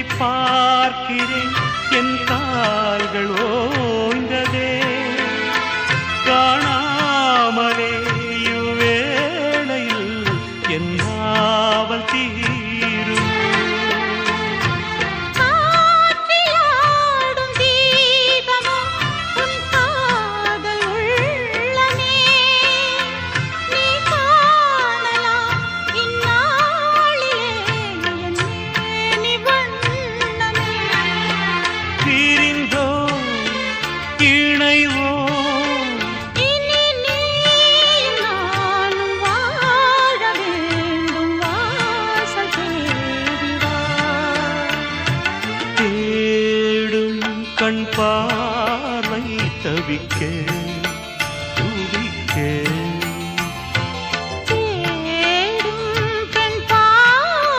எட்டி பார்க்கிறேன். என் கால்கள் ஓய்ந்ததே காணாமலே இவ்வேளையில் என் நாவல் தீ பிரிந்தோம் இணைவோம் இனி நீயும் நானும் வாழ வேண்டும் வாசல் தேடி வா தேடும் கண் பார்வை தவிக்க